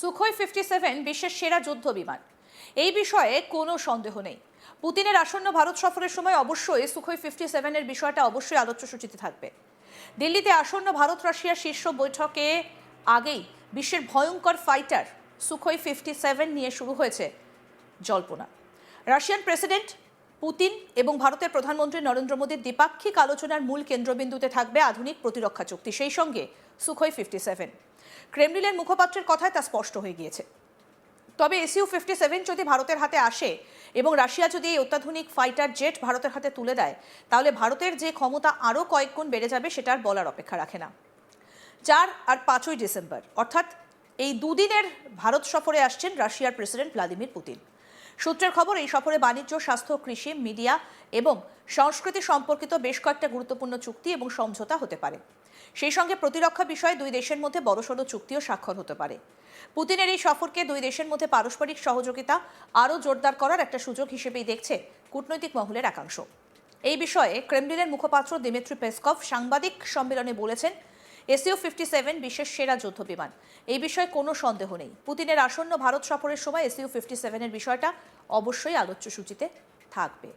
Sukhoi fifty seven বিশ্বের সেরা যুদ্ধ বিমান। এই বিষয়ে কোনো সন্দেহ নেই। পুতিনের আসন্ন ভারত সফরের সময় অবশ্যই সুখোই ফিফটি সেভেনের বিষয়টা অবশ্যই আলোচ্য সূচিতে থাকবে। দিল্লিতে আসন্ন ভারত রাশিয়ার শীর্ষ বৈঠকে আগেই বিশ্বের ভয়ঙ্কর ফাইটার সুখোই ফিফটি সেভেন নিয়ে শুরু হয়েছে জল্পনা। রাশিয়ান প্রেসিডেন্ট পুতিন এবং ভারতের প্রধানমন্ত্রী নরেন্দ্র মোদীর দ্বিপাক্ষিক আলোচনার মূল কেন্দ্রবিন্দুতে থাকবে আধুনিক প্রতিরক্ষা চুক্তি। সেই সঙ্গে সুখোই ফিফটি সেভেন ক্রেমলিনের মুখপাত্রের কথায় তা স্পষ্ট হয়ে গিয়েছে। তবে এসইউ ফিফটি সেভেন যদি ভারতের হাতে আসে এবং রাশিয়া যদি এই অত্যাধুনিক ফাইটার জেট ভারতের হাতে তুলে দেয়, তাহলে ভারতের যে ক্ষমতা আরও কয়েক গুণ বেড়ে যাবে সেটা আর বলার অপেক্ষা রাখে না। চার আর পাঁচই ডিসেম্বর, অর্থাৎ এই দুদিনের ভারত সফরে আসছেন রাশিয়ার প্রেসিডেন্ট ভ্লাদিমির পুতিন। সূত্রের খবর, এই সফরে বাণিজ্য, স্বাস্থ্য, কৃষি, মিডিয়া এবং সংস্কৃতি সম্পর্কিত বেশ কয়েকটা গুরুত্বপূর্ণ চুক্তি এবং সমঝোতা হতে পারে। সেই সঙ্গে প্রতিরক্ষা বিষয়ে দুই দেশের মধ্যে বড়সড় চুক্তিও স্বাক্ষর হতে পারে। পুতিনের এই সফরকে দুই দেশের মধ্যে পারস্পরিক সহযোগিতা আরও জোরদার করার একটা সুযোগ হিসেবেই দেখছে কূটনৈতিক মহলের একাংশ। এই বিষয়ে ক্রেমলিনের মুখপাত্র দিমিত্রি পেসকভ সাংবাদিক সম্মেলনে বলেছেন এসিও ফিফটি সেভেন বিশ্বের সেরা যুদ্ধ বিমান। এই বিষয়ে কোনো সন্দেহ নেই। পুতিনের আসন্ন ভারত সফরের সময় এসিও ফিফটি সেভেনের বিষয়টা অবশ্যই আলোচ্য সূচিতে থাকবে।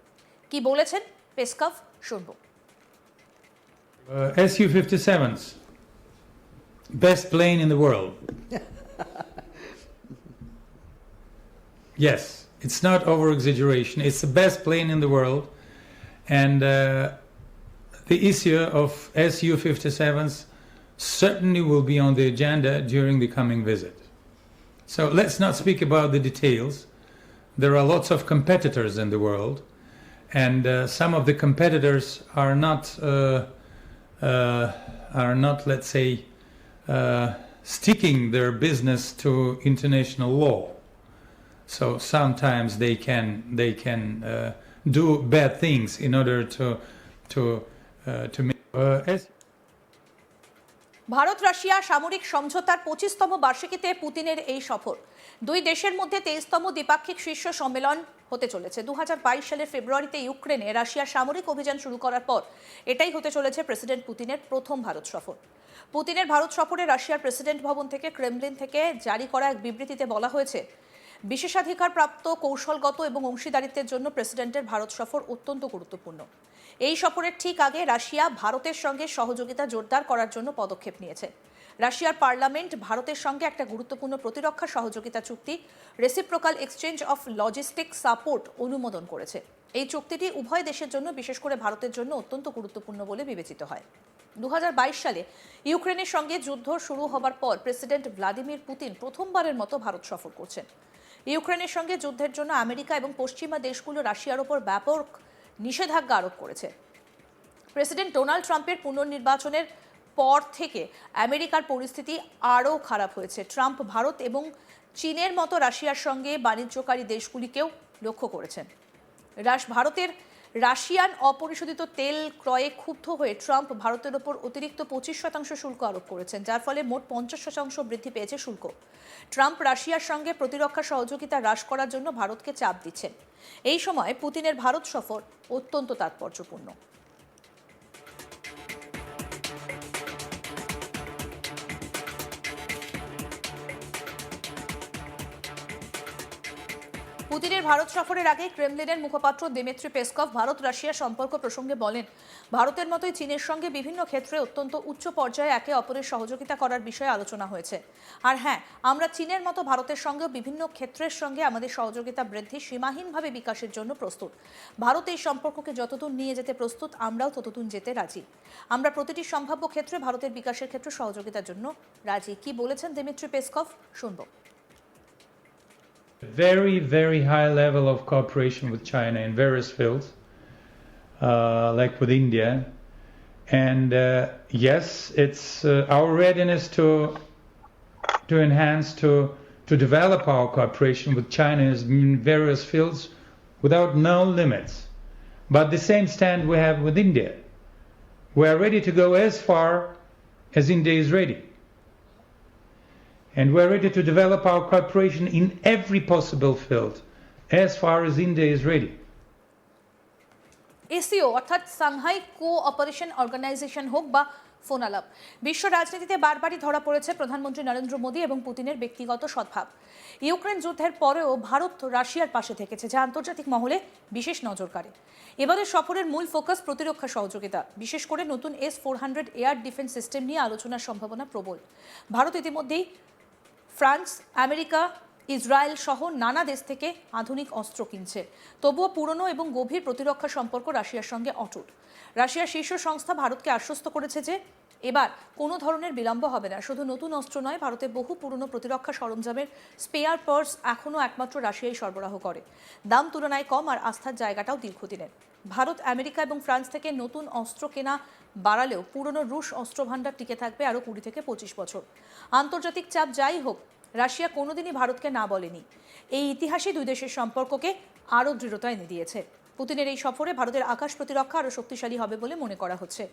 কি বলেছেন পেসকভ? শুনব। Uh, Su 57s, best plane in the world. yes, it's not over exaggeration. It's the best plane in the world. And uh, the issue of Su 57s certainly will be on the agenda during the coming visit. So let's not speak about the details. There are lots of competitors in the world, and uh, some of the competitors are not. Uh, are not, let's say, uh, sticking their business to international law. So sometimes they can they can uh, do bad things in order to to to make. Bharat Russia সামরিক সমঝোতার পঁচিশতম বার্ষিকীতে পুতিনের এই সফর। দুই দেশের মধ্যে তেইশতম দ্বিপাক্ষিক শীর্ষ সম্মেলন হতে চলেছে। দু হাজার বাইশ সালের ফেব্রুয়ারিতে ইউক্রেনে রাশিয়ার সামরিক অভিযান শুরু করার পর এটাই হতে চলেছে প্রেসিডেন্ট পুতিনের প্রথম ভারত সফর। পুতিনের ভারত সফরে রাশিয়ার প্রেসিডেন্ট ভবন থেকে ক্রেমলিন থেকে জারি করা এক বিবৃতিতে বলা হয়েছে বিশেষাধিকার প্রাপ্ত কৌশলগত এবং অংশীদারিত্বের জন্য প্রেসিডেন্টের ভারত সফর অত্যন্ত গুরুত্বপূর্ণ। এই সফরের ঠিক আগে রাশিয়া ভারতের সঙ্গে সহযোগিতা জোরদার করার জন্য পদক্ষেপ নিয়েছে। রাশিয়ার পার্লামেন্ট ভারতের সঙ্গে একটা গুরুত্বপূর্ণ প্রতিরক্ষা সহযোগিতা চুক্তি reciprocal exchange of logistic support অনুমোদন করেছে। এই চুক্তিটি উভয় দেশের জন্য, বিশেষ করে ভারতের জন্য, অত্যন্ত গুরুত্বপূর্ণ বলে বিবেচিত হয়। দু হাজার বাইশ সালে ইউক্রেনের সঙ্গে যুদ্ধ শুরু হবার পর প্রেসিডেন্ট ভ্লাদিমির পুতিন প্রথমবারের মতো ভারত সফর করছেন। ইউক্রেনের সঙ্গে যুদ্ধের জন্য আমেরিকা এবং পশ্চিমা দেশগুলো রাশিয়ার ওপর ব্যাপক নিষেধাজ্ঞা আরোপ করেছে। প্রেসিডেন্ট ডোনাল্ড ট্রাম্পের পুনর্নির্বাচনের পর থেকে আমেরিকার পরিস্থিতি আরও খারাপ হয়েছে। ট্রাম্প ভারত এবং চীনের মতো রাশিয়ার সঙ্গে বাণিজ্যকারী দেশগুলিকেও লক্ষ্য করেছেন। রাশ ভারতের রাশিয়ান অপরিশোধিত তেল ক্রয়ে ক্ষুব্ধ হয়ে ট্রাম্প ভারতের ওপর অতিরিক্ত পঁচিশ শতাংশ শুল্ক আরোপ করেছেন, যার ফলে মোট পঞ্চাশ শতাংশ বৃদ্ধি পেয়েছে শুল্ক। ট্রাম্প রাশিয়ার সঙ্গে প্রতিরক্ষা সহযোগিতা হ্রাস করার জন্য ভারতকে চাপ দিচ্ছেন। এই সময় পুতিনের ভারত সফর অত্যন্ত তাৎপর্যপূর্ণ। পুতিনের ভারত সফরের আগে ক্রেমলিনের মুখপাত্র দিমিত্রি পেসকভ ভারত রাশিয়া সম্পর্ক প্রসঙ্গে বলেন, ভারতের মতোই চীনের সঙ্গে বিভিন্ন ক্ষেত্রে অত্যন্ত উচ্চ পর্যায়ে একে অপরের সহযোগিতা করার বিষয়ে আলোচনা হয়েছে। আর হ্যাঁ আমরা চীনের মতো ভারতের সঙ্গেও বিভিন্ন ক্ষেত্রের সঙ্গে আমাদের সহযোগিতা বৃদ্ধি সীমাহীনভাবে বিকাশের জন্য প্রস্তুত। ভারত এই সম্পর্ককে যতদূর নিয়ে যেতে প্রস্তুত, আমরাও ততদূর যেতে রাজি। আমরা প্রতিটি সম্ভাব্য ক্ষেত্রে ভারতের বিকাশের ক্ষেত্রে সহযোগিতার জন্য রাজি। কি বলেছেন দিমিত্রি পেসকভ? শুনব। Very, very high level of cooperation with China in various fields, uh, like with India. And uh, yes, it's uh, our readiness to to enhance, to to develop our cooperation with China in various fields without no limits. But the same stand we have with India. We are ready to go as far as India is ready and we're ready to develop our cooperation in every possible field, as far as India is ready. SCO অর্থাৎ Shanghai cooperation organisation হোক বা phone আলাপ বিশ্ব রাজনীতিতে বারবারই ধরা পড়েছে প্রধানমন্ত্রী নরেন্দ্র মোদী এবং পুতিনের ব্যক্তিগত সদ্ভাব। ইউক্রেন যুদ্ধের পরেও ভারত রাশিয়ার পাশে থেকেছে, যা আন্তর্জাতিক মহলে বিশেষ নজর কাড়ে। এবারের সফরের মূল ফোকাস প্রতিরক্ষা সহযোগিতা, বিশেষ করে নতুন S four hundred air defence system নিয়ে আলোচনার সম্ভাবনা প্রবল। ভারত ইতিমধ্যেই ফ্রান্স, আমেরিকা, ইসরায়েল সহ নানা দেশ থেকে আধুনিক অস্ত্র কিনছে। তবুও পুরনো এবং গভীর প্রতিরক্ষা সম্পর্ক রাশিয়ার সঙ্গে অটুট। রাশিয়ার শীর্ষ সংস্থা ভারতকে আশ্বস্ত করেছে যে এবার কোনো ধরনের বিলম্ব হবে না। শুধু নতুন অস্ত্র নয়, ভারতে বহু পুরনো প্রতিরক্ষা সরঞ্জামের স্পেয়ার পার্টস এখনও একমাত্র রাশিয়াই সরবরাহ করে। দাম তুলনায় কম আর আস্থার জায়গাটাও দীর্ঘদিনের। ভারত, আমেরিকা এবং ফ্রান্স থেকে নতুন অস্ত্র কেনা বাড়ালেও পুরনো রুশ অস্ত্র ভাণ্ডার টিকে থাকবে আরও কুড়ি থেকে পঁচিশ বছর। আন্তর্জাতিক চাপ যাই হোক, রাশিয়া কোনোদিনই ভারতকে না বলেনি। এই ইতিহাসে দুই দেশের সম্পর্ককে আরও দৃঢ়তা এনে দিয়েছে পুতিনের এই সফরে ভারতের আকাশ প্রতিরক্ষা আরও শক্তিশালী হবে বলে মনে করা হচ্ছে।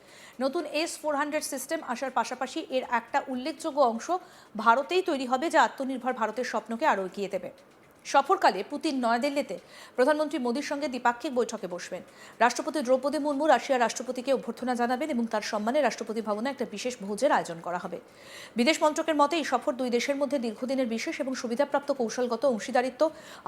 নতুন এস ফোর হান্ড্রেড সিস্টেম আসার পাশাপাশি এর একটা উল্লেখযোগ্য অংশ ভারতেই তৈরি হবে, যা আত্মনির্ভর ভারতের স্বপ্নকে আরও এগিয়ে দেবে। সফরকালে পুতিন নয়াদিল্লিতে প্রধানমন্ত্রী মোদীর সঙ্গে দ্বিপাক্ষিক বৈঠকে বসবেন। রাষ্ট্রপতি দ্রৌপদী মুর্মু রাশিয়ার রাষ্ট্রপতিকে অভ্যর্থনা জানাবেন এবং তার সম্মানে রাষ্ট্রপতি ভবনে একটা বিশেষ ভোজের আয়োজন করা হবে। বিদেশ মন্ত্রকের মতে, এই সফর দুই দেশের মধ্যে দীর্ঘদিনের বিশেষ এবং সুবিধাপ্রাপ্ত কৌশলগত অংশীদারিত্ব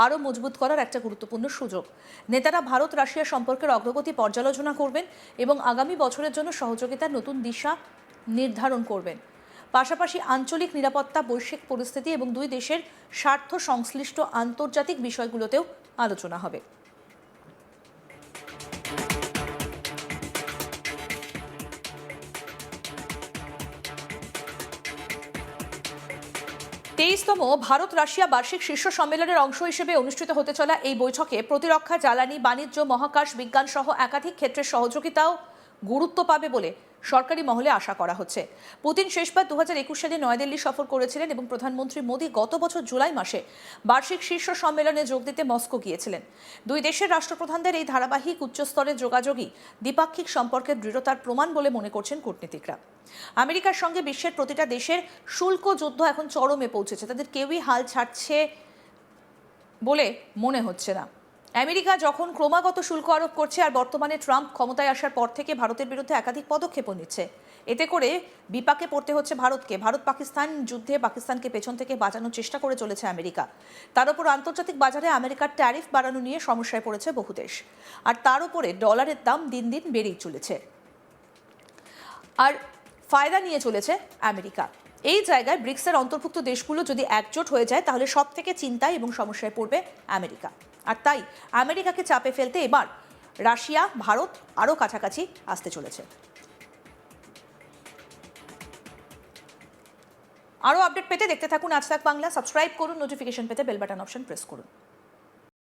আরও মজবুত করার একটা গুরুত্বপূর্ণ সুযোগ। নেতারা ভারত রাশিয়া সম্পর্কের অগ্রগতি পর্যালোচনা করবেন এবং আগামী বছরের জন্য সহযোগিতার নতুন দিশা নির্ধারণ করবেন। পাশাপাশি আঞ্চলিক নিরাপত্তা, বৈশ্বিক পরিস্থিতি এবং দুই দেশের স্বার্থ সংশ্লিষ্ট আন্তর্জাতিক বিষয়গুলোতেও আলোচনা হবে। তেইশতম ভারত রাশিয়া বার্ষিক শীর্ষ সম্মেলনের অংশ হিসেবে অনুষ্ঠিত হতে চলা এই বৈঠকে প্রতিরক্ষা, জ্বালানি, বাণিজ্য, মহাকাশ, বিজ্ঞান সহ একাধিক ক্ষেত্রের সহযোগিতাও গুরুত্ব পাবে বলে সরকারি মহলে আশা করা হচ্ছে। পুতিন শেষবার দু হাজার একুশ সালে নয়াদিল্লি সফর করেছিলেন এবং প্রধানমন্ত্রী মোদী গত বছর জুলাই মাসে বার্ষিক শীর্ষ সম্মেলনে যোগ দিতে মস্কো গিয়েছিলেন। দুই দেশের রাষ্ট্রপ্রধানদের এই ধারাবাহিক উচ্চস্তরের যোগাযোগই দ্বিপাক্ষিক সম্পর্কের দৃঢ়তার প্রমাণ বলে মনে করছেন কূটনীতিকরা। আমেরিকার সঙ্গে বিশ্বের প্রতিটা দেশের শুল্ক যুদ্ধ এখন চরমে পৌঁছেছে। তাদের কেউই হাল ছাড়ছে বলে মনে হচ্ছে না। আমেরিকা যখন ক্রমাগত শুল্ক আরোপ করছে আর বর্তমানে ট্রাম্প ক্ষমতায় আসার পর থেকে ভারতের বিরুদ্ধে একাধিক পদক্ষেপও নিচ্ছে। এতে করে বিপাকে পড়তে হচ্ছে ভারতকে। ভারত পাকিস্তান যুদ্ধে পাকিস্তানকে পেছন থেকে বাঁচানোর চেষ্টা করে চলেছে আমেরিকা। তার উপর আন্তর্জাতিক বাজারে আমেরিকার ট্যারিফ বাড়ানো নিয়ে সমস্যায় পড়েছে বহু দেশ। আর তার উপরে ডলারের দাম দিন দিন বেড়েই চলেছে। আর ফায়দা নিয়ে চলেছে আমেরিকা। এই জায়গায় ব্রিক্সের অন্তর্ভুক্ত দেশগুলো যদি একজোট হয়ে যায়, তাহলে সব থেকে চিন্তায় এবং সমস্যায় পড়বে আমেরিকা। আর তাই আমেরিকাকে চাপে ফেলতে এবার রাশিয়া, ভারত আরও কাছাকাছি আসতে চলেছে। আরও আপডেট পেতে দেখতে থাকুন আজ তাক বাংলা। সাবস্ক্রাইব করুন, নোটিফিকেশন পেতে বেল বাটন অপশন প্রেস করুন।